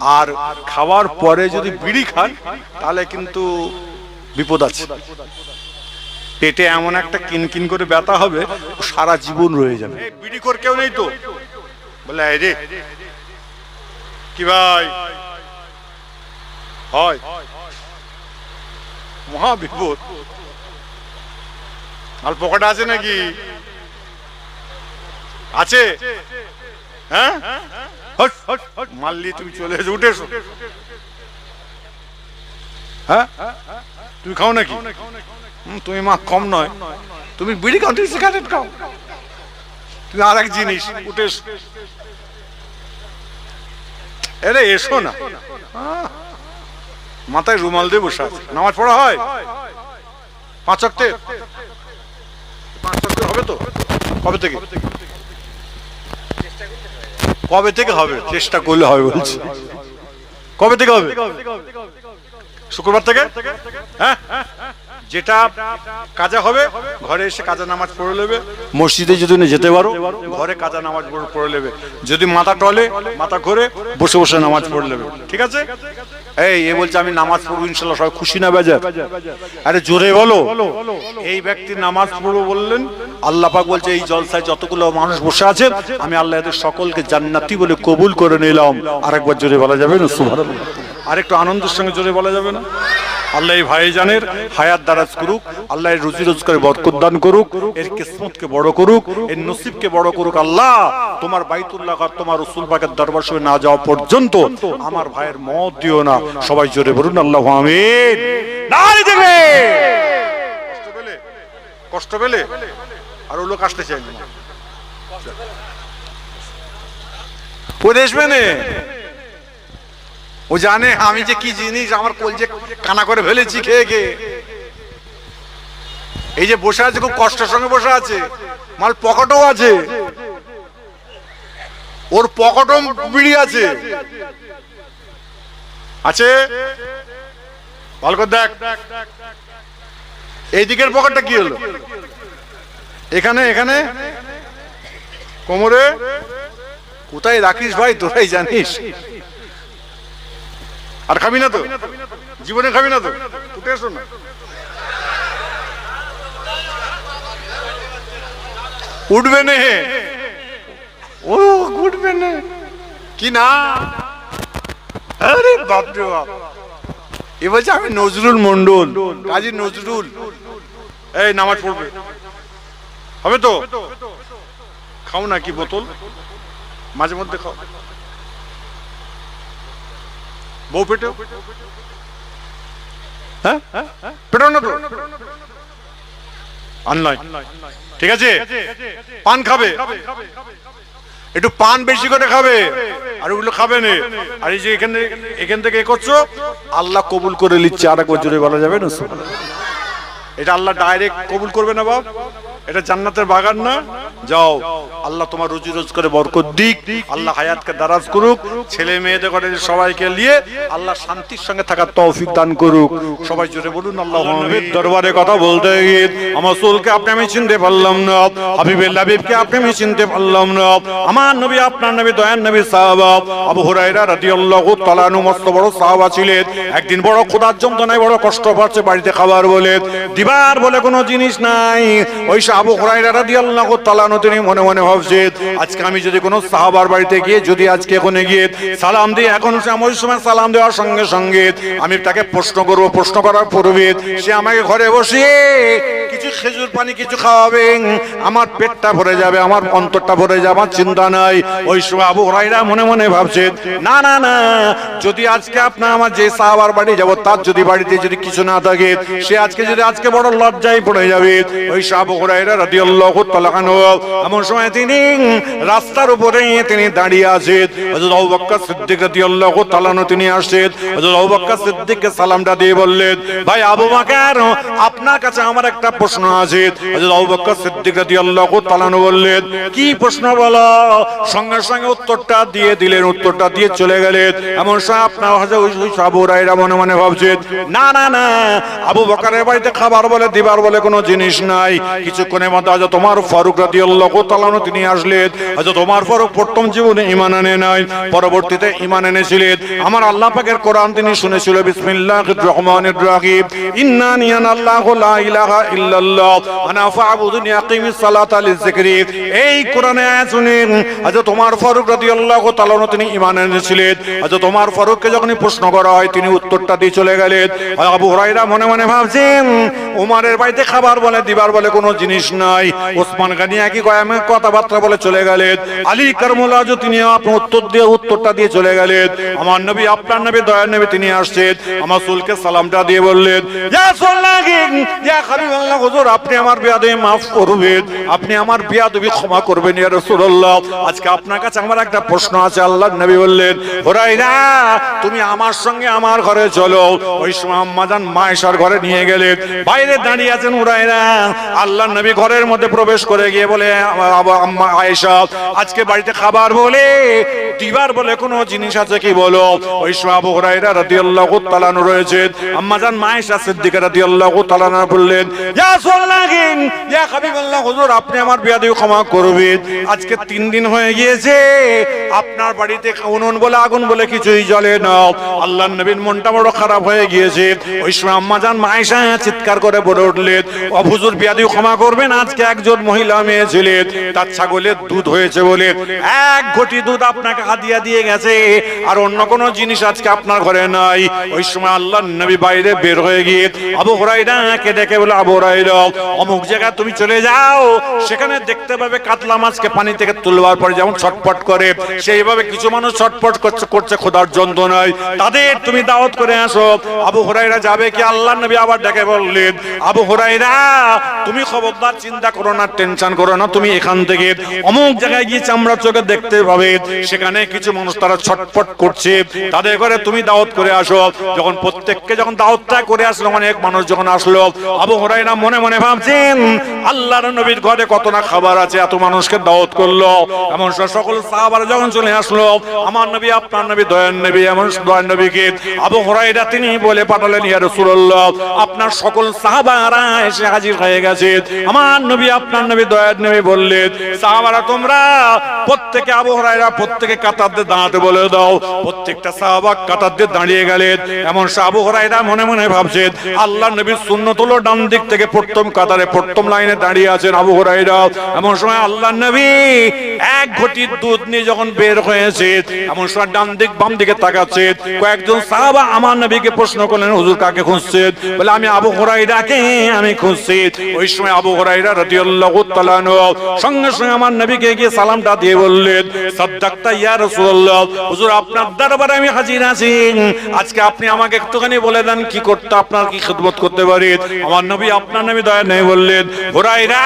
আর খাওয়ার পরে যদি বিড়ি খান, তাহলে কিন্তু বিপদ আছে। পেটে এমন একটা কিনকিন করে ব্যথা হবে সারা জীবন রয়ে যাবে। বিড়ি কর কেউ নেই তো? বলে রে। কি ভাই? হয়। মহা বিপদ। আর পকেটে আছে নাকি? আছে? হ্যাঁ। মারলি, তুমি চলে এসে, উঠে এসো। হ্যাঁ? তুমি খাও নাকি? তুমি মা, কম নয়। তুমি বিড়ি খাও, তুমি সিগারেট খাও। তুমি আর এক জিনিস, উঠে এসো। এরে, এসো না। মাথায় রুমাল দিয়ে বসে আছে। নামাজ পড়া হয়? পাঁচ অক্টে? পাঁচ অক্টে হবে তো? কবে থেকে? কবে থেকে হবে? চেষ্টা করলে হবে বলছি। কবে থেকে হবে? শুক্রবার থেকে? হ্যাঁ? যেটা কাজা হবে ঘরে এসে কাজা নামাজ পড়ে নেবে। মসজিদে যদি না যেতে পারো ঘরে কাজা নামাজ পড়ে- পড়ে নেবে। যদি মাথা টলে মাথা ঘুরে বসে বসে নামাজ পড়ে নেবে। ঠিক আছে? এই এ বলছে আমি নামাজ পড়ব ইনশাল্লাহ সবাই খুশি না বেজার? আরে জোরে বলো। এই ব্যক্তি নামাজ পড়ব বললেন আল্লাহ পাক বলছে এই জলসায় যতগুলো মানুষ বসে আছে আমি আল্লাহ এদের সকলকে জান্নাতি বলে কবুল করে নিলাম। আরেকবার জোরে বলা যাবে না? সুবহানাল্লাহ। আর একটু আনন্দের সঙ্গে জোরে বলা যাবে না? আল্লাহ এই ভাইজানের হায়াত দারাজ করুক, আল্লাহ রুজি রোজগারে বরকত দান করুক, এর কিসমতকে বড় করুক, এর নসিবকে বড় করুক, আল্লাহ তোমার বাইতুল্লাহ আর তোমার রসুল পাকের দরবার সঙ্গে না যাওয়া পর্যন্ত আমার ভাইয়ের মত দিও না। সবাই জোরে বলুন, আল্লাহ আমিন। কষ্ট পেলে? আর ও লোক আসতে চাই না। ও দেশবে না। ও জানে আমি যে কি জিনিস আমার কলজে কানা করে ফেলেছি খেয়ে খেয়ে। এই যে বসে আছে, খুব কষ্টের সঙ্গে বসে আছে। মাল পকেটও আছে। ওর পকেটও বিড়ি আছে। আছে? ভালো করে দেখ। এই দিকের পকেটটা কি হলো? এখানে এখানে? কোমরে? কোথায় রাখিস ভাই? তোরাই জানিস। আর খাবি না তো? জীবনে খাবি না তো? উঠে এসো না। উঠবে নে। ও, উঠবে নে। কি না? আরে বাপ রে বাপ। এ বলছে আমি নজরুল মন্ডল কাজী নজরুল। এই নামাজ পড়বে। হবে তো? খাও না কি বোতল? মাঝে মধ্যে খাও। বউ পেটে? হ্যাঁ? পেটো না তো? ঠিক আছে? পান খাবে। একটু পান বেশি করে খাবে। আর ওগুলো খাবে না। আর এই যে এখানে এখান থেকে এ করছ আল্লাহ কবুল করে নিচ্ছে। আর জোরে বলা যাবে না? এটা আল্লাহ ডাইরেক্ট কবুল করবে না বাপ? এটা জান্নাতের বাগান না? যাও, আল্লাহ তোমার রুজি রোজগারে বরকত দিক। আল্লাহ হায়াতকে দারাজ করুক, ছেলে মেয়েদের করে সবাইকে নিয়ে আল্লাহ শান্তির সঙ্গে থাকার তৌফিক দান করুক। সবাই জোরে বলুন, আল্লাহ দরবারে কথা বলতে গিয়ে আমার সোলকে আপনি আমি চিনতে পারলাম না। হাবিবের লাবিবকে আপনি আমি চিনতে পারলাম না। আমার নবী, আপনার নবী দয়ান নবী, সাহাবা। আবু হুরায়রা রাদিয়াল্লাহু তাআলা আনহু মস্ত বড় সাহাবা ছিলেন। একদিন বড় ক্ষুধার যন্ত্রণায় বড় কষ্ট পাচ্ছে বাড়িতে খাবার বলে। দিবার বলে কোনো জিনিস নাই। ওই আবু হুরায়রা রাদিয়াল্লাহু তাআলা তিনি মনে মনে ভাবছেন, আজকে আমি যদি কোনো সাহাবার বাড়িতে গিয়ে যদি আজকে এখানে গিয়ে সালাম দিই, এখন সে আমার সময় সালাম দেওয়ার সঙ্গে সঙ্গে আমি তাকে প্রশ্ন করব। প্রশ্ন করার পূর্বে সে আমাকে ঘরে বসিয়ে কিছু খেজুর পানি, কিছু খাওয়াবে, আমার পেটটা ভরে যাবে, আমার অন্তরটা ভরে যাবে, আমার চিন্তা নাই। ওই সময় আবু হুরায়রা মনে মনে ভাবছেন না না না, যদি আজকে আপনার আমার যে সাহাবার বাড়ি যাব, তার যদি বাড়িতে যদি কিছু না থাকে, সে আজকে যদি আজকে বড় লজ্জায় পড়ে যাবে। ওই আবু হুরায়রা রাদিয়াল্লাহু তাআলা আনহু, এমন সময় তিনি রাস্তার উপরে তিনি দাঁড়িয়ে হযরত আবু বকর সিদ্দিক রাদিয়াল্লাহু তাআলা হযরত আবু বকর সালামটা দিয়ে বললেন, ভাই আবু বকর, আপনার কাছে আমার একটা প্রশ্ন আছে। হযরত আবু বকর সিদ্দিক রাদিয়াল্লাহু তাআলা বললেন, কি প্রশ্ন বলো? সঙ্গে সঙ্গে উত্তরটা দিয়ে দিলেন, উত্তরটা দিয়ে চলে গেলেন। এমন সময় আপনার হযরত আবু মনে মনে ভাবছেন, না না না, আবু বকরের বাড়িতে খাবার বলে, দিবার বলে কোনো জিনিস নাই, কিছুক্ষণ আজ তোমার ফারুক রাতি আল্লাহ তালানো তিনি আসলেন। আজ তোমার ফারুক প্রথম জীবনে ইমান নাই, পরবর্তীতে ইমান এনেছিলেন। আমার আল্লাহ পাকের কোরআন তিনি শুনেছিল রহিম। ইন্নানি আনাল্লাহু লা ইলাহা ইল্লাল্লাহ এই কোরআনে আয়াত আজ তোমার ফারুক রাদিয়াল্লাহু তাআলা তিনি ঈমান এনেছিলেন। আজ তোমার ফারুককে যখন প্রশ্ন করা হয়, তিনি উত্তরটা দিয়ে চলে গেলেন। আবু হুরায়রা মনে মনে ভাবছেন উমারের বাড়িতে খাবার বলে, দিবার বলে কোনো জিনিস নাই। ওসমান গানি একই কথাবার্তা বলে চলে গেলেন। আলী কারমুল্লাহ তিনি আপনার উত্তর দিয়ে উত্তরটা দিয়ে চলে গেলেন। আমার নবী, আপনার নবী, দয়ার নবী তিনি আসছেন। আমার সুলকে সালামটা দিয়ে বললেন আপনি আমার বিয়াদবি মাফ করবেন। আপনি আমার বিয়াদবি ক্ষমা করবেন আজকে আপনার কাছে আমার একটা প্রশ্ন আছে, আল্লাহর নবী বললেন হুরায়রা তুমি আমার সঙ্গে আমার ঘরে চলো। ওই সময় মায়েশার ঘরে নিয়ে গেলেন। বাইরে দাঁড়িয়ে আছেন হুরায়রা আল্লাহর নবী ঘরের মধ্যে প্রবেশ করে গিয়ে বলে আম্মা আজকে বাড়িতে খাবার বলে দিবার বলে, কোনো জিনিস আছে কি বলো? ওই আনহু রয়েছেন আম্মাজান মায়েশা বললেন আপনি আমার ক্ষমা করবেন। আজকে তিন দিন হয়ে গিয়েছে, আপনার বাড়িতে উনুন বলে, আগুন বলে কিছুই জ্বলে না। আল্লাহর নবীর মনটা বড় খারাপ হয়ে গিয়েছে। ওই সময় আম্মাজান মায়েশা চিৎকার করে বলে উঠলেন ও হুজুর বিয়াদবি ক্ষমা করবেন? আজকে একজন মহিলা মেয়ে ছিলেন তার ছাগলের দুধ হয়েছে বলে এক ঘটি দুধ আপনাকে হাদিয়া দিয়ে গেছে, আর অন্য কোনো জিনিস আজকে আপনার ঘরে নাই। ওই সময় আল্লাহ নবী বাইরে বের হয়ে গিয়ে আবু কে ডেকে বলে, আবু হুরাইরা অমুক জায়গায় তুমি চলে যাও। সেখানে দেখতে পাবে কাতলা মাছকে পানি থেকে তুলবার পরে যেমন ছটপট করে, সেইভাবে কিছু মানুষ ছটপট করছে করছে খোদার যন্ত্রণায়। তাদের তুমি দাওয়াত করে আসো। আবু হরাইরা যাবে কি? আল্লাহ নবী আবার ডেকে বললেন, আবু হুরাইরা তুমি খবরদার চিন্তা করো না, টেনশন করো না, তুমি এখান থেকে অমুক জায়গায় গিয়ে চামড়া চোখে দেখতে পাবে। সেখানে কিছু মানুষ তারা ছটপট করছে। তাদের ঘরে তুমি দাওয়াত করে আসো। যখন প্রত্যেককে যখন দাওয়াতটা করে আসলো অনেক মানুষ যখন আসলো, আবু হুরাইরা মনে মনে ভাবছেন, আল্লাহর নবীর ঘরে কত না খাবার আছে, এত মানুষকে দাওয়াত করল। এমন সকল সাহাবারা যখন চলে আসলো, আমার নবী, আপনার নবী দয়ান নবী, এমন দয়ান নবীকে আবু হুরাইরা তিনি বলে পাঠালেন, ইয়া রাসূলুল্লাহ, আপনার সকল সাহাবারা এসে হাজির হয়ে গেছে। আমার নবী, আপনার নবী, দয়ার নবী বললেন, সাহাবারা তোমরা প্রত্যেকে আবু হুরাইরা প্রত্যেকে কাতার দিয়ে দাঁড়াতে বলে দাও। প্রত্যেকটা সাহাবা কাতার দিয়ে দাঁড়িয়ে গেলেন। এমন আবু হুরাইরা মনে মনে ভাবছেন, আল্লাহ নবীর সুন্নত হলো ডান দিক থেকে প্রথম কাতারে, প্রথম লাইনে দাঁড়িয়ে আছেন আবু হুরাইরা এমন সময় আল্লাহ নবী এক ঘটি দুধ নিয়ে যখন বের হয়েছে এমন সময় ডান দিক, বাম দিকে তাকাচ্ছে কয়েকজন সাহাবা আমার নবীকে প্রশ্ন করলেন, হুজুর কাকে খুঁজছেন? বলে, আমি আবু হুরাইরাকে আমি খুঁজছি। ওই সময় আবু হুরাইরা রাদিয়াল্লাহু তাআলা সঙ্গে সঙ্গে আমার নবীকে গিয়ে সালামটা দিয়ে বললেন, সাদ্দাকতা ইয়া রাসূলুল্লাহ, হুজুর আপনার দরবারে আমি হাজির আছি। আজকে আপনি আমাকে একটুখানি বলে দেন, কি করতে, আপনার কি খিদমত করতে পারি? আমার নবী আপনার নবী দয়া নেই বললেন হুরাইরা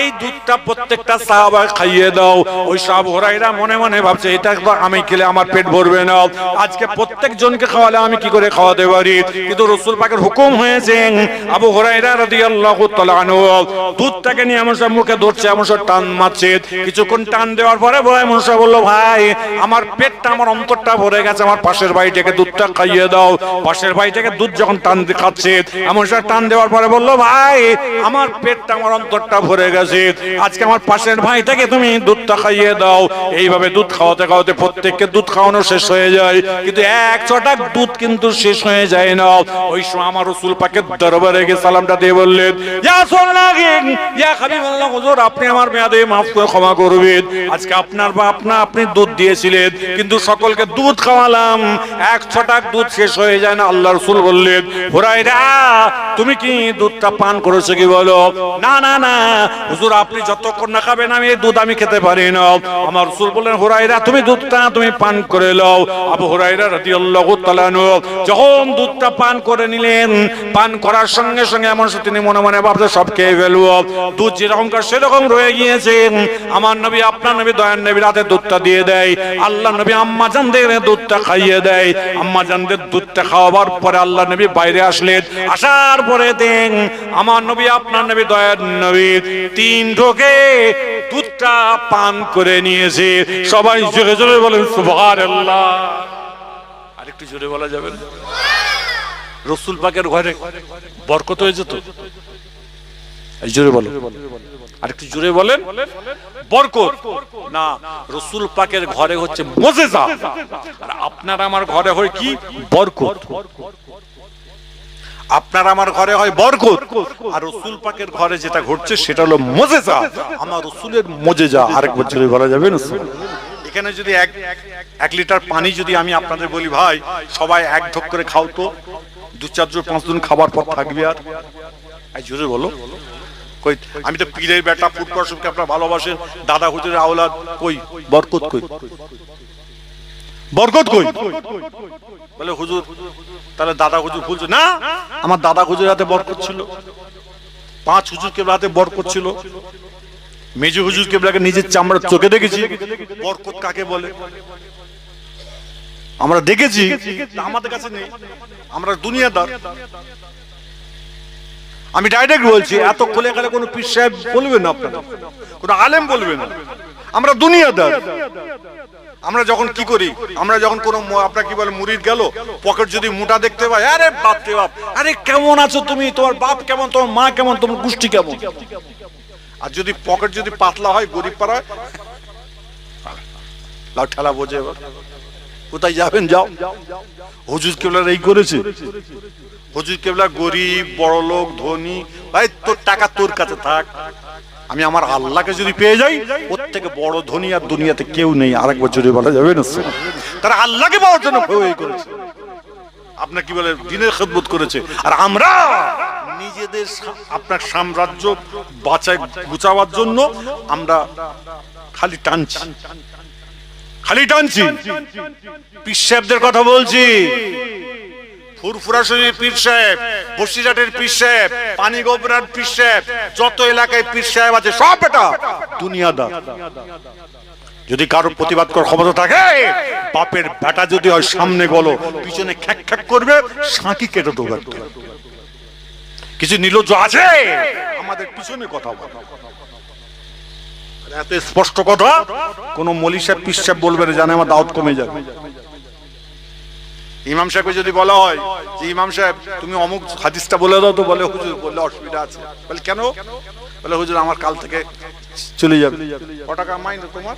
এই দুধটা প্রত্যেকটা সাহাবা খাইয়ে দাও। ওই সব হুরাইরা মনে মনে ভাবছে, এটা আমি খেলে আমার পেট ভরবে না। আজকে প্রত্যেক জনকে খাওয়ালে আমি কি করে খাওয়াতে পারি? কিন্তু রসুল পাকের হুকুম হয়েছে, আবু হুরাইরা রাদিয়াল্লাহু তাআলা দুধটাকে নিয়ে এমন সব মুখে ধরছে, এমন সব টান মারছে। কিছুক্ষণ টান দেওয়ার পরে বলে এমন সব বলল, ভাই, আমার পেটটা, আমার অন্তরটা ভরে গেছে, আমার পাশের বাড়িটাকে দুধটা খাইয়ে দাও। পাশের বাড়িটাকে দুধ যখন টান খাচ্ছে, এমন সব টান দেওয়ার পরে বলল, ভাই, আমার পেটটা, আমার অন্তরটা ভরে গেছে। আজকে আমার পাশের ভাইটাকে তুমি দুধটা খাইয়ে দাও। এইভাবে দুধ খাওয়াতে খাওয়াতে প্রত্যেককে দুধ খাওয়ানো শেষ হয়ে যায়। কিন্তু এক ছটাক দুধ কিন্তু শেষ হয়ে যায় না। ওই সময় আমার রসুল পাকের দরবারে গিয়ে সালামটা দিয়ে বললেন, ইয়া সাল্লাল্লাহু ইয়া হুজুর, আপনি আমার মেয়াদে করে ক্ষমা করবেন। আজকে আপনার বা আপনা, আপনি দুধ দিয়েছিলেন, কিন্তু সকলকে দুধ খাওয়ালাম। এক ছটাক দুধ শেষ হয়ে যায় না বললেন হুরাইরা তুমি কি দুধটা পান করেছ কি বলো? না না না। হুজুর, আপনি যতক্ষণ না খাবেন, আমি এই দুধ আমি খেতে পারি না। আমার রসুল বললেন হুরাইরা তুমি দুধটা, তুমি পান করে লও। আবু হুরাইরা রাদিয়াল্লাহু তাআলা যখন দুধটা পান করে নিলেন, পান করার সঙ্গে সঙ্গে এমন তিনি মনে মনে ভাবছে, সব খেয়ে ফেলব দুধ যেরকমকার সেরকম রয়ে আমার নবী, আপনার নবী দুধটা দিয়ে দেয়। আল্লাহ নবী আম্মা জানদের দুধটা খাইয়ে দেয়। আম্মা জানদের দুধটা খাওয়াবার পরে আল্লাহ নবী বাইরে আসলেন। আসার পরে দেন, আমার নবী, আপনার নবী নবী তিন ঢোকে দুধটা পান করে নিয়েছে। সবাই জোরে জোরে বলেন, সুবহানাল্লাহ। আরেকটু জোরে বলা যাবে রসুল পাকের ঘরে বরকত হয়ে যেত জোরে বলো। আর একটু জোরে বলেন। বরকত। না, রসুল পাকের ঘরে হচ্ছে মজেজা। আর আপনার আমার ঘরে হয় কি? বরকত। আপনার আমার ঘরে হয় বরকত। আর রসুল পাকের ঘরে যেটা ঘটছে, সেটা হলো মজেজা। আমার রসুলের মজেজা। আরেক বছরে বলা যাবে না এখানে যদি এক এক লিটার পানি যদি আমি আপনাদের বলি, ভাই, সবাই এক ঢোক করে খাও তো। দু চারজন পাঁচজন খাবার পর থাকবে আর। জোরে বলো। কই আমি তো পীরের বেটা ফুটবলকে আপনারা ভালোবাসেন। দাদা হুজুরের আওলাদ কই? বরকত কই? বরকত কই? বলে হুজুর তাহলে দাদা হুজুর বলছে না আমার দাদা হুজুর হাতে বরকত ছিল। পাঁচ হুজুর কেবল হাতে বরকত ছিল। মেজু হুজুর কেবলাকে নিজের চামড়ার চোখে দেখেছি। বরকত কাকে বলে? আমরা দেখেছি আমাদের কাছে নেই। আমরা দুনিয়াদার। আমি ডাইরেক্ট বলছি, এত খুলে গেলে কোনো পীর সাহেব বলবে না আপনারা কোনো আলেম বলবে না। আমরা দুনিয়াদার। আমরা যখন কি করি? আমরা যখন কোনো আপনার কি বলে মুড়ির গেল, পকেট যদি মোটা দেখতে পাই আরে বাপ রে বাপ, আরে কেমন আছো তুমি? তোমার বাপ কেমন? তোমার মা কেমন? তোমার গোষ্ঠী কেমন? আর যদি পকেট যদি পাতলা হয়, গরিব পাড়ায় লাউ ঠেলা বোঝে এবার। কোথায় যাবেন? যাও। হুজুর কেবলার এই করেছে। হুজুর কেবলা গরিব, বড় লোক, ধনী, ভাই, তোর টাকা তোর কাছে থাক। আমি আমার আল্লাহকে যদি পেয়ে যাই, ওর থেকে বড় ধনী আর দুনিয়াতে কেউ নেই। আরেক বছরে বলা যাবে না তারা আল্লাহকে পাওয়ার জন্য করেছে। আপনার কি বলে, দিনের খেদমত করেছে। আর আমরা নিজেদের আপনার সাম্রাজ্য বাঁচায় গুছাবার জন্য আমরা খালি টানছি। খালি টানছি। পীর সাহেবদের কথা বলছি। এলাকায় আছে, সব যদি কারোর প্রতিবাদ করার ক্ষমতা থাকে, বাপের বেটা যদি হয়, সামনে গলো পিছনে খ্যাক খ্যাক করবে, সাঁকি কেটে দেবো। কিছু নির্লজ্জ আছে? আমাদের পিছনে কথা বলে। এত স্পষ্ট কথা, কোন মলি সাহেব, পীর সাহেব বলবে না, জানে আমার দাওয়াত কমে যাবে। ইমাম সাহেবকে যদি বলা হয় যে, ইমাম সাহেব, তুমি অমুক হাদিসটা বলে দাও তো, বলে হুজুর, বললে অসুবিধা আছে। বলে, কেন? বলে, হুজুর, আমার কাল থেকে চলে যাবে। ক টাকা মাইনে তোমার?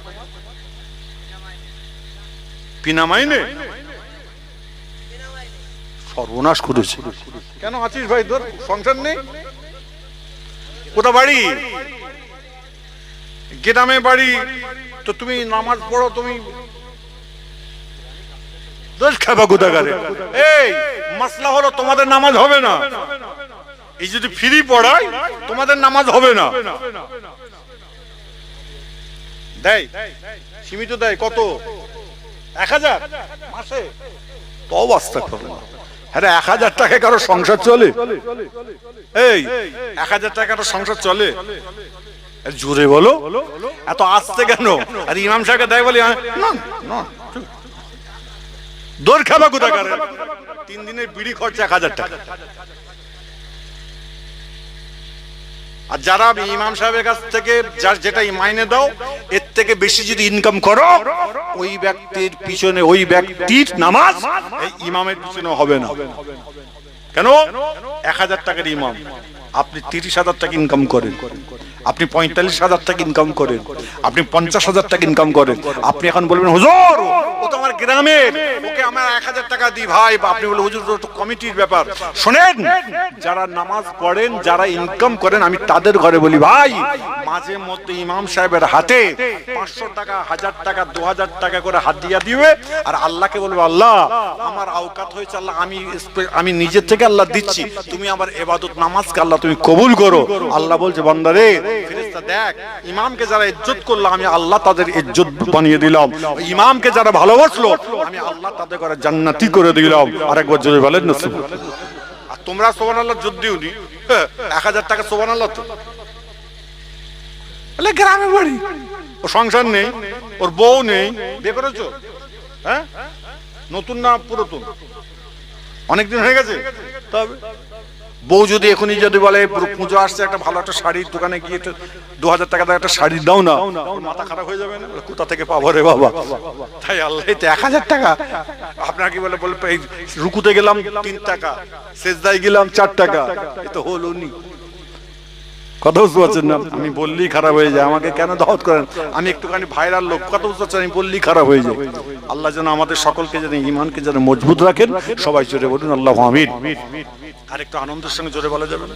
বিনা মাইনে? সর্বনাশ করেছে। কেন আছিস ভাই তোর? সংসার নেই? কোথা বাড়ি? গ্রামে বাড়ি। তো তুমি নামাজ পড়ো, তুমি দোষ খাবা কোথাকারে? এই মাসলা হলো তোমাদের নামাজ হবে না। এই যদি ফ্রি পড়ায় তোমাদের নামাজ হবে না। দেয়, সীমিত দেয়, কত? এক হাজার? মাসে? তো অবস্থা করো হ্যাঁ এক হাজার টাকা কারও সংসার চলে? এই, এক হাজার টাকা কারও সংসার চলে? জোরে বলো। এত আসতে কেন? আর, ইমাম সাহেবকে দেয় বলি না না। দৌড় খাবা কোথায় তিন দিনের বিড়ি খরচা এক হাজার টাকা। আর যারা ইমাম সাহেবের কাছ থেকে যার যেটা মাইনে দাও এর থেকে বেশি যদি ইনকাম করো ওই ব্যক্তির পিছনে ওই ব্যক্তির নামাজ এই ইমামের পিছনে হবে না। কেন? এক হাজার টাকার ইমাম। আপনি তিরিশ হাজার টাকা ইনকাম করেন। আপনি পঁয়তাল্লিশ হাজার টাকা ইনকাম করেন। আপনি পঞ্চাশ হাজার টাকা ইনকাম করেন। আপনি এখন বলবেন, হুজুর, ও তো আমার গ্রামের। ওকে আমার এক হাজার টাকা দিই, ভাই। বা আপনি বলে হুজুর তো কমিটির ব্যাপার। শোনেন, যারা নামাজ পড়েন, যারা ইনকাম করেন, আমি তাদের ঘরে বলি, ভাই, মাঝে মধ্যে ইমাম সাহেবের হাতে পাঁচশো টাকা, হাজার টাকা, দু হাজার টাকা করে হাত দিয়া দিবে। আর আল্লাহকে বলবে, আল্লাহ, আমার আওকাত হয়েছে, আল্লাহ, আমি আমি নিজের থেকে আল্লাহ দিচ্ছি। তুমি আমার এবাদত, নামাজকে আল্লাহ তুমি কবুল করো। আল্লাহ বলছে বান্দারে দেখ ইমামকে যারা ইজ্জত করল আমি আল্লাহ তাদের ইজ্জত বানিয়ে দিলাম। ইমামকে যারা ভালোবাসলো আমি আল্লাহ তাদের করে জান্নাতি করে দিলাম। আরেকবার জোরে বলেন না আর তোমরা সোবান আল্লাহ যোদ্ধ দিওনি? হ্যাঁ, এক হাজার টাকা সোবান আল্লাহ তো। গ্রামে বাড়ি। ও সংসার নেই ওর বউ নেই। বিয়ে করেছ? হ্যাঁ? নতুন না পুরাতন? অনেকদিন হয়ে গেছে? তবে? বউ যদি এখনই যদি বলে পুজো আসছে, একটা ভালো একটা শাড়ির দোকানে গিয়ে দু হাজার টাকা একটা শাড়ি দাও না। মাথা খারাপ হয়ে যাবে না? কোথা থেকে পাবো রে বাবা? তাই আল্লাহ তো এক হাজার টাকা। আপনার কি বলে বলে রুকুতে গেলাম, তিন টাকা। শেষদায় গেলাম, চার টাকা। এ তো হলো নি। কথা বুঝতে পারছেন না? আমি বললেই খারাপ হয়ে যায়। আমাকে কেন দাওয়াত করেন? আমি একটুখানি ভাইরাল লোক। কথা বুঝতে পারছেন আমি বললেই খারাপ হয়ে যায়। আল্লাহ যেন আমাদের সকলকে যেন ইমানকে যেন মজবুত রাখেন। সবাই জোরে বলুন, আল্লাহ আমিন। আর একটু আনন্দের সঙ্গে জোরে বলা যাবে না?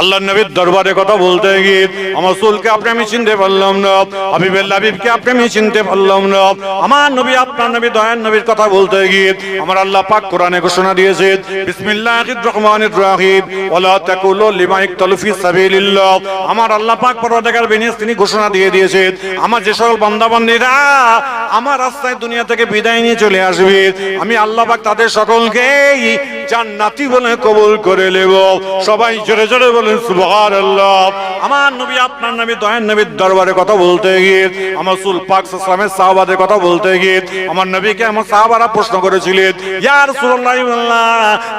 আল্লাহ নবীর দরবারে কথা বলতে গিয়ে আমার সুলকে আপনি আমি চিনতে পারলাম না, হাবিবের হাবিবকে আপনি আমি চিনতে পারলাম না। আমার নবী, আপনার নবী দয়ান নবীর কথা বলতে গিয়ে আমার আল্লাহ পাক কোরআনে ঘোষণা দিয়েছে, বিসমিল্লাহির রহমানির রহিম, ওয়ালা তাকুলু সাবিলিল্লাহ। আমার আল্লাহ পাক বিনিস তিনি ঘোষণা দিয়ে দিয়েছে, আমার যে সকল বান্দা বান্দীরা আমার রাস্তায় দুনিয়া থেকে বিদায় নিয়ে চলে আসবে, আমি আল্লাহ পাক তাদের সকলকেই জান্নাতি বলে কবুল করে নেব। সবাই জোরে জোরে বলেন, সুবহানাল্লাহ। আমার নবী, আপনার নবী দয়ান নবীর দরবারে কথা বলতে গিয়ে, আমার সুল পাক সাল্লামের সাহাবাদের কথা বলতে গিয়ে, আমার নবীকে আমার সাহাবারা প্রশ্ন করেছিলেন, ইয়া রাসূলুল্লাহ,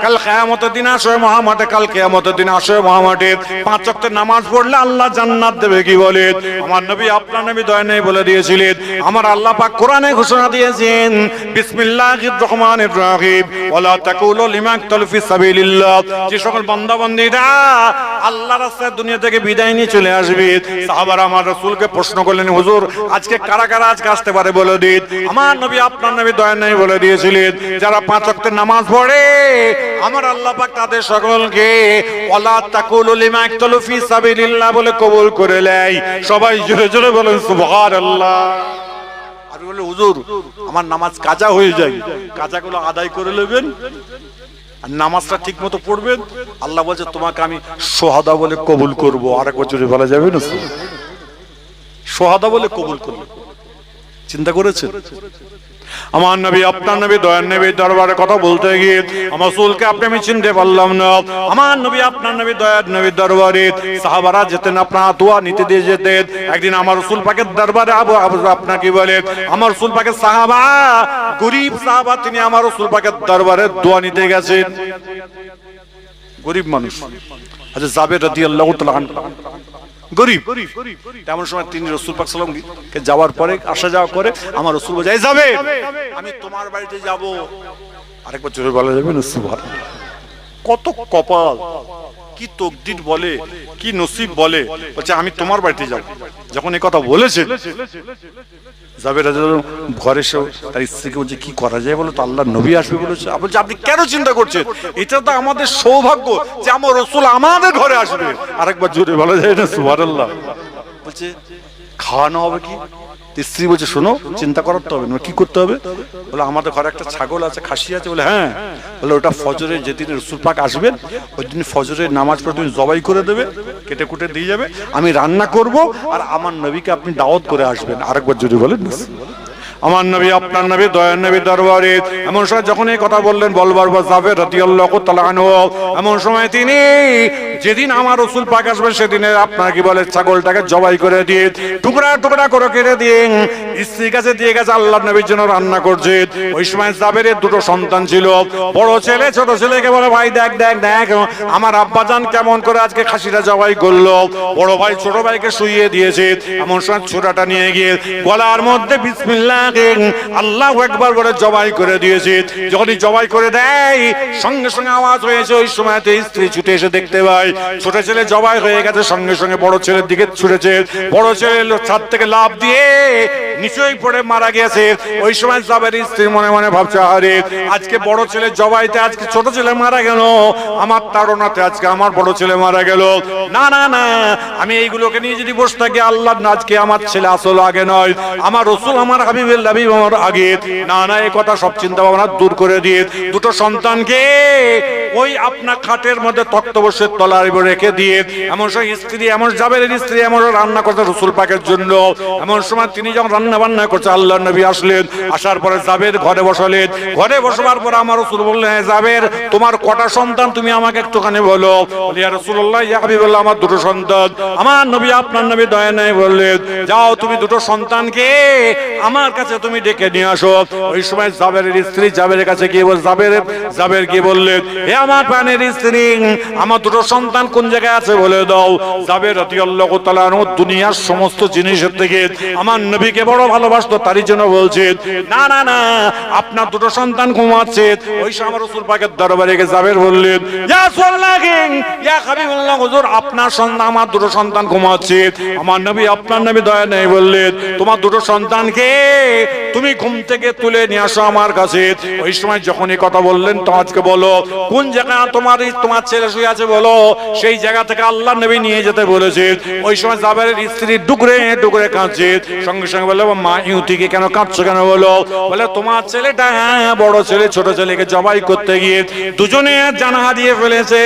কাল কিয়ামতের দিন আসে মুহাম্মদে, কাল কিয়ামতের দিন আসে মুহাম্মদে। পাঁচ ওয়াক্তের নামাজ পড়লে আল্লাহ জান্নাত দেবে, কি বলে আমার নবী, আপনার নবী দয়ান বলে দিয়েছিলেন আমার আল্লাহ পাক কোরআনে ঘোষণা দিয়েছেন, বিসমিল্লাহির রহমানির রহিম, ওয়ালা তাকুলু লিমান তালফি সাবিলিল্লাহ। যে সকল বান্দা বান্দীরা আল্লাহ রাস্তায় দুনিয়া থেকে বিদায় নিয়ে চলে আসবে, সাহাবারা আমার রাসূলকে প্রশ্ন করলেন, হুজুর, আজকে কারা কারা আজকে আসতে পারে বলে দিন? আমার নবী, আপনার নবী দয়া নাই বলে দিয়েছিলেন, যারা পাঁচ ওয়াক্তের নামাজ পড়ে, আমার আল্লাহ পাক তাদের সকলকে ওয়ালা তাকুলু লিমান তালফি সাবিলিল্লাহ বলে কবুল করে নেয়। সবাই জোরে জোরে বলেন, সুবহানাল্লাহ। বলি, হুজুর, আমার নামাজ কাজা হয়ে যায়। কাজাগুলো আদায় করে নেবেন আর নামাজটা ঠিক মতো পড়বেন। আল্লাহ বলছে, তোমাকে আমি সোহাদা বলে কবুল করব। আর এক বছরে বলা যাবে না সোহাদা বলে কবুল করব চিন্তা করেছেন? আমার নবী, আপনার নবী দয়ার নবী দরবারে কথা বলতে গিয়ে আমার সুলকে আপনি আমি চিনতে পারলাম না। আমার নবী, আপনার নবী দয়ার নবী দরবারে সাহাবারা যেতেন, আপনার দোয়া নিতে দিয়ে যেতেন। একদিন আমার রসুল পাকের দরবারে আপনার কি বলে, আমার রসুল পাকের সাহাবা, গরিব সাহাবা, তিনি আমার রসুল পাকের দরবারে দোয়া নিতে গেছেন। গরিব মানুষ। আচ্ছা যাবে রাদি আল্লাহ গরিব তেমন সময় তিনি রসুল পাক সাল্লাম কে যাওয়ার পরে আসা যাওয়া করে আমার রসুল বোঝাই যাবে আমি তোমার বাড়িতে যাব। আরেকবার জোরে বলা যাবে না কত কপাল কি তকদির বলে কি নসিব বলে বলছে আমি তোমার বাড়িতে যাব। যখন এই কথা বলেছে। যাবে রাজা ঘরে এসে তার স্ত্রীকে বলছে, কি করা যায় বলো তো? আল্লাহ নবী আসবে বলেছে, আপনি কেন চিন্তা করছেন? এটা তো আমাদের সৌভাগ্য যে আমার রসুল আমাদের ঘরে আসবে। আরেকবার জোরে বলা যায় না, সুবহানাল্লাহ। বলছে, খাওয়ানো হবে কি? স্ত্রী বলছে, শোনো, চিন্তা করার তো হবে না। কি করতে হবে? বলে, আমাদের ঘরে একটা ছাগল আছে, খাসি আছে। বলে হ্যাঁ। বলে, ওটা ফজরের যেদিন রসুল পাক আসবেন, ওই দিন ফজরের নামাজ পড়ে তুমি জবাই করে দেবে, কেটে কুটে দিয়ে যাবে। আমি রান্না করব আর আমার নবীকে আপনি দাওয়াত করে আসবেন। আরেকবার যদি বলেন আমার নবী, আপনার নবী, দয়ার নবী দরবারে। এমন সময় যখন এই কথা বললেন, বলবার বা রাদিয়াল্লাহু তাআলা এমন সময় তিনি যেদিন আমার রসুল পাক আসবে সেদিনে আপনার কি বলে, ছাগলটাকে জবাই করে দিয়ে, টুকরা টুকরা করে কেটে দিয়ে, স্ত্রীর কাছে দিয়ে গেছে আল্লাহ নবীর জন্য রান্না করছে। ওই সময় জাবেরের দুটো সন্তান ছিল। বড় ছেলে, ছোট ছেলেকে বলে, ভাই, দেখ দেখ দেখ, আমার আব্বাজান কেমন করে আজকে খাসিটা জবাই করল। বড় ভাই, ছোট ভাইকে শুইয়ে দিয়েছে। এমন সময় ছোটাটা নিয়ে গিয়ে গলার মধ্যে বিসমিল্লাহ আল্লাহ একবার করে জবাই করে দিয়েছে। যখনই জবাই করে দেয়, সঙ্গে সঙ্গে আওয়াজ হয়েছে, ওই সময়তে স্ত্রী ছুটে এসে দেখতে পাই ছোট ছেলে জবাই হয়ে গেছে, সঙ্গে সঙ্গে বড় ছেলের দিকে ছুটেছে বড় ছেলে ছাদ থেকে লাভ দিয়ে নিচেই পড়ে মারা গেছে। ওই সময় জাবের স্ত্রী মনে মনে ভাবছে, আরে, আজকে বড় ছেলে জবাইতে আজকে ছোট ছেলে মারা গেল। আমার তাড়নাতে আজকে আমার বড় ছেলে মারা গেল। না না না, আমি এইগুলোকে নিয়ে যদি বসে থাকি আল্লাহ আজকে আমার ছেলে আসল আগে নয়। আমার রসুল, আমার হাবিবের হাবিব আমার আগে। না না এই কথা সব চিন্তা ভাবনা দূর করে দিয়ে। দুটো সন্তানকে ওই আপনার খাটের মধ্যে তলার রেখে দিয়ে এমন সময় স্ত্রী এমন যাবের স্ত্রী এমন রান্না করতে রসুল পাকের জন্য। এমন সময় তিনি যখন রান্না বান্না করছে আল্লাহ নবী আসলেন। আসার পরে জাবের ঘরে বসালেন। ঘরে বসবার পর আমার রসুল বললেন "হ্যাঁ, জাবের তোমার কটা সন্তান তুমি আমাকে একটুখানি বলো? রাসূলুল্লাহ আমার দুটো সন্তান। আমার নবী আপনার নবী দয়া নাই বললেন যাও তুমি দুটো সন্তানকে আমার কাছে কাছে তুমি ডেকে নিয়ে আসো। ওই সময় জাবেরের স্ত্রী জাবেরের কাছে গিয়ে বল, জাবের জাবের গিয়ে বললেন হে আমার প্রাণের স্ত্রী, আমার দুটো সন্তান কোন জায়গায় আছে বলে দাও? জাবের রাদিয়াল্লাহু তাআলা দুনিয়ার সমস্ত জিনিসের থেকে আমার নবীকে বড় ভালোবাসতো, তারই জন্য বলছে, না না না, আপনার দুটো সন্তান ঘুমাচ্ছে। ওই সময় আমার রাসূল পাকের দরবারে গিয়ে জাবের বললেন ইয়া সাল্লাল্লাহু ইয়া হাবিবাল্লাহ, হুজুর, আপনার সন্তান, আমার দুটো সন্তান ঘুমাচ্ছে। আমার নবী, আপনার নবী দয়া নেই বললেন তোমার দুটো সন্তানকে তুমি ঘুম থেকে তুলে নিয়ে আসো আমার কাছে। ওই সময় যখন এই কথা বললেন তো আজকে বলো, কোন জায়গা তোমার তোমার ছেলে শুয়ে আছে বলো? সেই জায়গা থেকে আল্লাহ নবী নিয়ে যেতে বলেছে। ওই সময় জাবেরের স্ত্রী ডুকরে ডুকরে কাঁদছে। সঙ্গে সঙ্গে বলে মা ইউতিকে কেন কাঁদছো কেন? বলো। বলে, তোমার ছেলেটা বড় ছেলে, ছোট ছেলেকে জবাই করতে গিয়ে দুজনে জানা দিয়ে ফেলেছে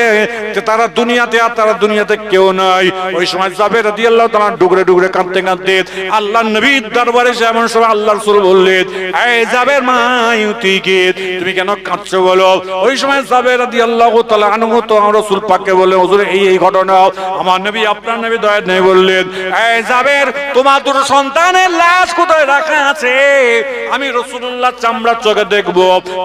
তারা দুনিয়াতে আর তারা দুনিয়াতে কেউ নাই। ওই সময় জাবের রাদিয়াল্লাহু তাআলা ডুকরে ডুকরে কাঁদতে কাঁদতে আল্লাহ নবীর দরবারে এসে এমন সময় আল্লাহ রাসূল বললেন, এই জাবের মা ইউতিকে তুমি কেন কাঁদছো বলো? ওই সময় জাবের রাদিয়াল্লাহু তাআলা আনহু তো আমার রাসূল পাককে বলে হুজুর, এই এই ঘটনা, আমার নবী, আপনার নবী দয়া নেই বললেন, এই জাবের, তোমার দুটো সন্তানের লাশ কোথায় রাখা আছে? আমি রাসূলুল্লাহ চামড়ার চোখে দেখব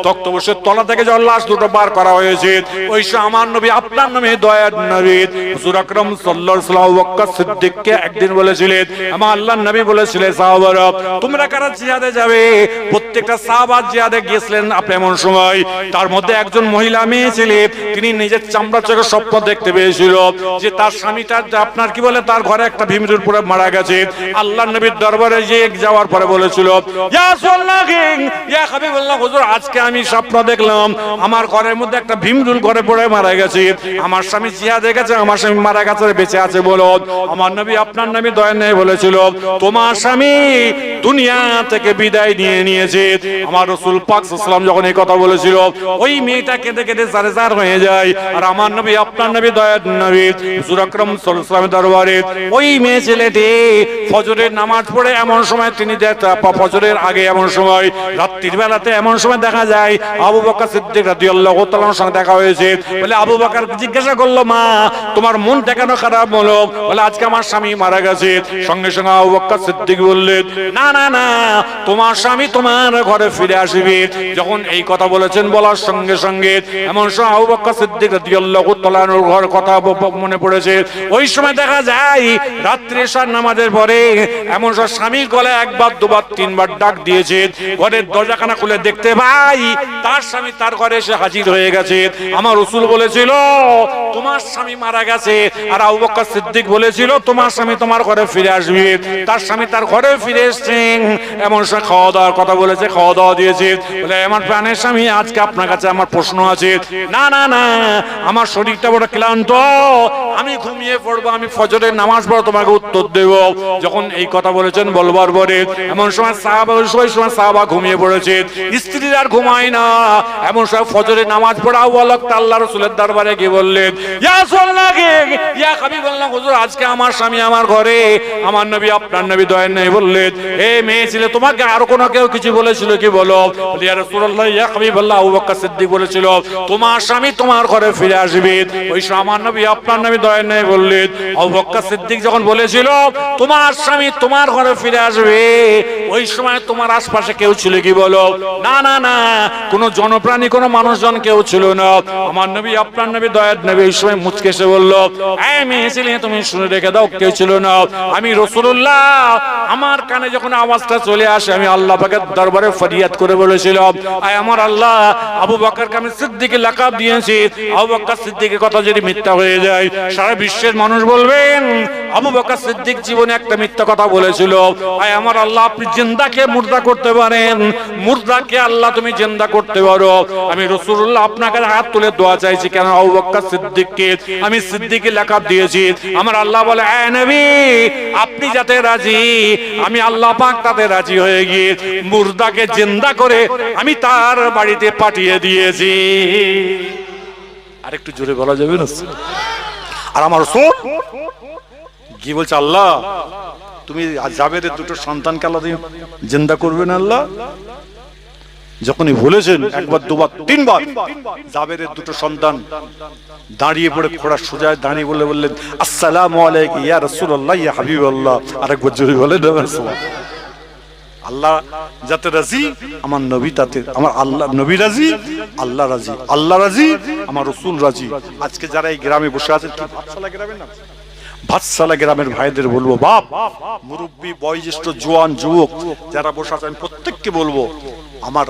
তক্তবশের তলা থেকে যখন লাশ দুটো বার করা হয়েছে, ওই সময় আমার নবী, আপনার নামে দয়ার নবী, হুজুর আকরাম সাল্লাল্লাহু বকর সিদ্দিককে একদিন বলেছিলেন, আমার আল্লাহর নবী বলেছিলেন সাহাবারা তোমরা কারা জিহাদে যাবে। প্রত্যেকটা সাহাবা জিহাদে গিয়েছিলেন আপনি এমন সময়। তার মধ্যে একজন মহিলা মেয়ে ছিলে, তিনি নিজের চামড়া চোখে স্বপ্ন দেখতে পেয়েছিল যে তার স্বামীটা আপনার কি বলে, তার ঘরে একটা ভীমরুর পরে মারা গেছে। আল্লাহ নবীর দরবারে যে যাওয়ার পরে বলেছিল হুজুর, আজকে আমি স্বপ্ন দেখলাম, আমার ঘরের মধ্যে একটা ভীমরুল ঘরে পড়ে মারা গেছে। আমার স্বামী জিহাদে গেছে, আমার স্বামী মারা গেছে বেঁচে আছে বলো। আমার নবী আপনার নবী দয়া নেই বলেছিল, তোমার স্বামী দুনিয়া থেকে বিদায় নিয়ে নিয়েছে। আমার রসুল পাক সাল্লাম যখন এই কথা বলেছিল, ওই মেয়েটা কেঁদে কেঁদে সারে সার হয়ে যায়। আর আমার নবী, আপনার নবী দয়ার নবী, হুজুর আকরাম দরবারে ওই মেয়ে ছেলেটি ফজরের নামাজ পড়ে এমন সময় তিনি ফজরের আগে এমন সময়, রাত্রির বেলাতে এমন সময় দেখা যায়, আবু বকর সিদ্দিক রাদিয়াল্লাহু তাআলার সঙ্গে দেখা হয়েছে। বলে, আবু বকর, জিজ্ঞাসা করল, মা, তোমার মনটা কেন খারাপ হলো? বলে, আজকে আমার স্বামী মারা গেছে। সঙ্গে সঙ্গে আবু বকর সিদ্দিক বললেন, না না না তোমার স্বামী তোমার ঘরে ফিরে আসবে। যখন এই কথা বলেছেন, বলার সঙ্গে সঙ্গে এমন ঘর কথা মনে পড়েছে। ওই সময় দেখা যায়, রাত্রে নামাজের পরে এমন সব স্বামীর একবার দুবার তিনবার ডাক দিয়েছে। ঘরের দরজাখানা খুলে দেখতে ভাই তার স্বামী তার ঘরে এসে হাজির হয়ে গেছে। আমার রসুল বলেছিল, তোমার স্বামী মারা গেছে। আর আবু সিদ্দিক বলেছিল, তোমার স্বামী তোমার ঘরে ফিরে আসবে। তার স্বামী তার ঘরে ফিরে এসেছেন। এমন সময় খাওয়া দাওয়ার কথা বলেছে, খাওয়া দাওয়া দিয়েছে। বলে, আমার প্রাণের স্বামী, আজকে আপনার কাছে আমার প্রশ্ন আছে। না না না, আমার শরীরটা বড় ক্লান্ত। আমি ঘুমিয়ে পড়ব, আমি ফজরের নামাজ পড়ো তোমাকে উত্তর দেব। যখন এই কথা বলেছেন বলবার পরে, এমন সময় সাহাবা, ওই সময় সাহাবা ঘুমিয়ে পড়েছে। স্ত্রীর আর ঘুমায় না। এমন সময় ফজরের নামাজ পড়া বলক আল্লাহ রসুলের দরবারে গিয়ে বললেন আজকে আমার স্বামী আমার ঘরে। আমার নবী, আপনার নবী দয়া নেই বললেন, এ মেয়ে ছিল তোমাকে আর কোনো কেউ কিছু বলেছিল কি বলো? বলেছিল, তোমার স্বামী তোমার ঘরে ফিরে আসবে। ওই আমার নবী আপনার নবী দয়া নেই বললেন, আবু সিদ্দিক যখন বলেছিল, তোমার স্বামী তোমার ঘরে ফিরে আসবে, ওই সময় তোমার আশপাশে কেউ ছিল কি বলো? না না না, কোনো জনপ্রাণী, কোনো মানুষজন কেউ ছিল না। আমার নবী আপনার নবী দয়ার নবী এই সময় মুচকে এসে বলল তুমি শুনে রেখে দাও, কেউ ছিল না। আমি রসুল্লাহ আমার কানে যখন আওয়াজটা চলে আসে, আমি আল্লাহ পাকের দরবারে ফরিয়াদ করে বলেছিলাম, আয় আমার আল্লাহ, আবু বকরকে আমি সিদ্দিকের লাকাব দিয়েছি। আবু বকর সিদ্দিকের কথা যদি মিথ্যা হয়ে যায়, সারা বিশ্বের মানুষ বলবেন, আবু বকর সিদ্দিক জীবনে একটা মিথ্যা কথা বলেছিল, আয় আমার আল্লাহ, আপনি জিন্দাকে মুর্দা করতে পারেন। মুর্দাকে আল্লাহ তুমি জিন্দা করতে পারো। আমি রসুল্লাহ আপনাকে হাত তুলে দোয়া চাইছি কেন আবু বকর সিদ্দিককে আমি সিদ্দিকের লাকাব দিয়েছি। আমার আল্লাহ বলে, আয় নবী, আপনি যাতে রাজি, আমি আল্লাহ পাক তাতে রাজি হয়ে গিয়ে মুর্দাকে জিন্দা করে আমি তার বাড়িতে পাঠিয়ে দিয়েছি। আরেকটু জোরে বলা যাবে না? আর আমার শোন কি বলছে, আল্লাহ, তুমি জাবেদের দুটো সন্তানকে আল্লাহ তুমি জিন্দা করবেন আল্লাহ? যখনই বলেছেন, একবার, দুবার, তিনবার জাবেরের দুটো সন্তান। দাঁড়িয়ে পড়ে খোড়া সোজায় দাঁড়িয়ে বলে বললেন, আসসালামু আলাইকুম ইয়া রাসূলুল্লাহ, ইয়া হাবিবাল্লাহ। আরেকবার জোরে বলেন না রাসূলুল্লাহ। আল্লাহ যাতে রাজি, আমার নবী তাতে আমার আল্লাহ নবী রাজি, আল্লাহ রাজি। আল্লাহ রাজি, আমার রসুল রাজি। আজকে যারা এই গ্রামে বসে আছেন, কি ভাতশালা গ্রামের নাম? ভাতশালা গ্রামের ভাইদের বলব, বাপ, মুরব্বী, বয়োজ্যেষ্ঠ, জোয়ান, যুবক, যারা বসে আছেন প্রত্যেককে বলব, আমার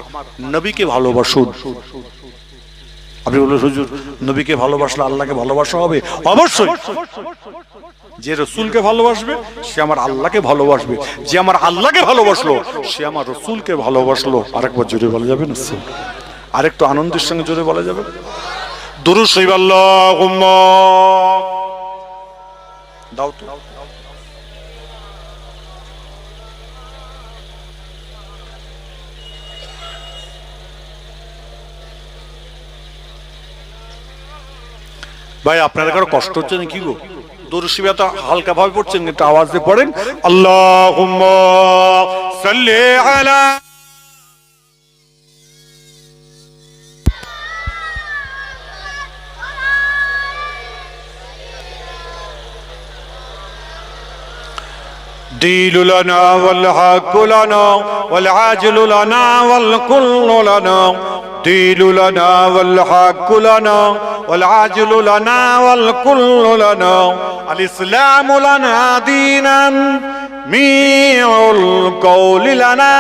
নবীকে ভালোবাসুন। আপনি বললেন, হুজুর, নবীকে ভালোবাসলে আল্লাহকে ভালোবাসা হবে? অবশ্যই। যে রসুলকে ভালোবাসবে, সে আমার আল্লাহকে ভালোবাসবে। যে আমার আল্লাহকে ভালোবাসলো, সে আমার রসুলকে ভালোবাসলো। আরেকবার জোরে বলা যাবে না? আরেকটু আনন্দের সঙ্গে জোরে বলা যাবে? দুরু শৈব দাও তো। ভাই আপনাদের কারো কষ্ট হচ্ছে নাকি গো দরশিবা তো হালকা ভাবে পড়ছেন একটু আওয়াজ দিয়ে পড়েন আল্লাহ সাল্লি আলা ديل لنا والحق لنا والعاجل لنا والكل لنا ديل لنا والحق لنا والعاجل لنا والكل لنا الإسلام لنا دينا ميع القول لنا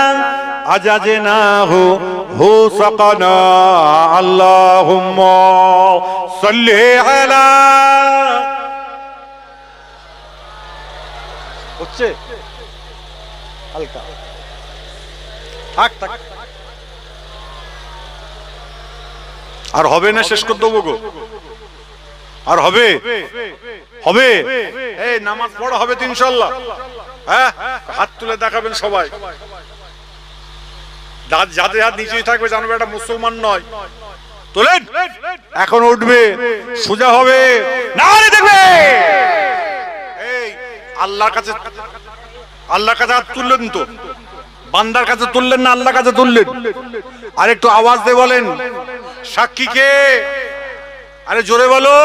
أججناه هو سقنا اللهم صل على হচ্ছে হালকা থাক থাক আর হবে না শেষ করে দেবো গো। আর হবে? হবে? এই নামাজ পড়া হবে তো ইনশাল্লাহ। হ্যাঁ? হাত তুলে দেখাবেন সবাই। যা- যাদের হাত নিচেই থাকবে জানবে এটা মুসলমান নয়। তোলেন? এখন উঠবে। সোজা হবে। না দেখবে। এই, আল্লাহর কাছে আল্লাহর কাছে হাত তুললেন তো। বান্দার কাছে তুললেন না আল্লাহর কাছে তুললেন? আর একটু আওয়াজ দিয়ে বলেন। সাক্ষীকে। আরে জোরে বলো।